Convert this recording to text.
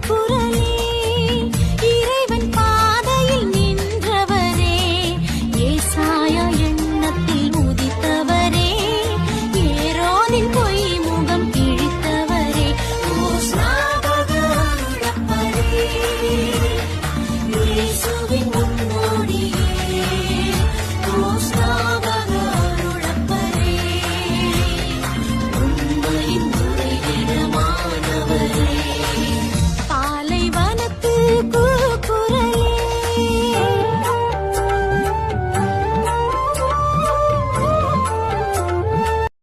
불안